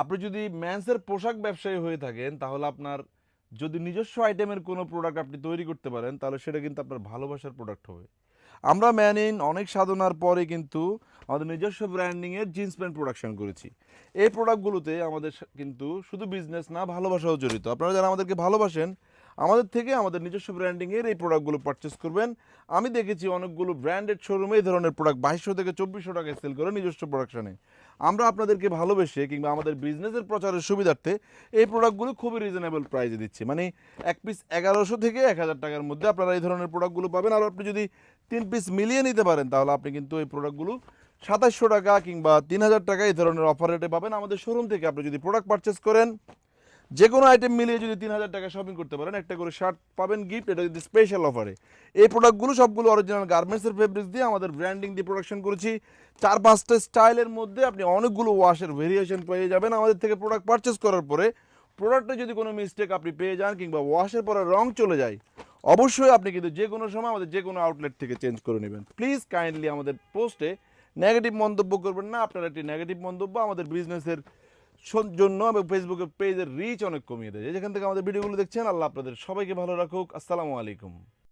আপনি যদি ম্যান্সের পোশাক ব্যবসায়ী হয়ে থাকেন, তাহলে আপনার যদি নিজস্ব আইটেমের কোনো প্রোডাক্ট আপনি তৈরি করতে পারেন, তাহলে সেটা কিন্তু আপনার ভালোবাসার প্রোডাক্ট হবে। আমরা ম্যান ইন অনেক সাধনার পরে কিন্তু আমাদের নিজস্ব ব্র্যান্ডিংয়ের জিন্স প্যান্ট প্রোডাকশন করেছি। এই প্রোডাক্টগুলোতে আমাদের কিন্তু শুধু বিজনেস না, ভালোবাসাও জড়িত। আপনারা যারা আমাদেরকে ভালোবাসেন আমাদের থেকে আমাদের নিজস্ব ব্র্যান্ডিংয়ের এই প্রোডাক্টগুলো পারচেস করবেন। আমি দেখেছি অনেকগুলো ব্র্যান্ডেড শোরুমে এই ধরনের প্রোডাক্ট বাইশশো থেকে চব্বিশশো টাকায় সেল করে নিজস্ব প্রোডাকশনে আমরা আপনাদেরকে ভালোবেসে কিংবা আমাদের বিজনেসের প্রচারের সুবিধার্থে এই প্রোডাক্টগুলো খুবই রিজনেবল প্রাইসে দিচ্ছি। মানে এক পিস এগারোশো থেকে এক হাজার টাকার মধ্যে আপনারা এই ধরনের প্রোডাক্টগুলো পাবেন। আর আপনি যদি তিন পিস মিলিয়ে নিতে পারেন, তাহলে আপনি কিন্তু এই প্রোডাক্টগুলো সাতাশশো টাকা কিংবা তিন হাজার টাকা এই ধরনের অফার রেটে পাবেন। আমাদের শোরুম থেকে আপনি যদি প্রোডাক্ট পারচেস করেন যে কোনো আইটেম মিলিয়ে যদি তিন হাজার টাকা শপিং করতে পারেন, একটা করে শার্ট পাবেন গিফট এটা যদি স্পেশাল অফারে এই প্রোডাক্টগুলো সবগুলো অরিজিনাল গার্মেন্টসের ফেব্রিক্স দিয়ে আমাদের ব্র্যান্ডিং দিয়ে প্রোডাকশন করেছি। চার পাঁচটা স্টাইলের মধ্যে আপনি অনেকগুলো ওয়াশের ভেরিয়েশন পেয়ে যাবেন আমাদের থেকে প্রোডাক্ট পারচেস করার পরে। প্রোডাক্টে যদি কোনো মিস্টেক আপনি পেয়ে যান কিংবা ওয়াশের পরে রং চলে যায়, অবশ্যই আপনি কিন্তু যে কোনো সময় আমাদের যে কোনো আউটলেট থেকে চেঞ্জ করে নেবেন। প্লিজ কাইন্ডলি আমাদের পোস্টে নেগেটিভ মন্তব্য করবেন না। আপনার একটি নেগেটিভ মন্তব্য আমাদের বিজনেসের জন্য আমি ফেসবুকের পেজের রিচ অনেক কমিয়ে দেয়। যেখান থেকে আমাদের ভিডিওগুলো দেখছেন, আল্লাহ আপনাদের সবাইকে ভালো রাখুক। আসসালামু আলাইকুম।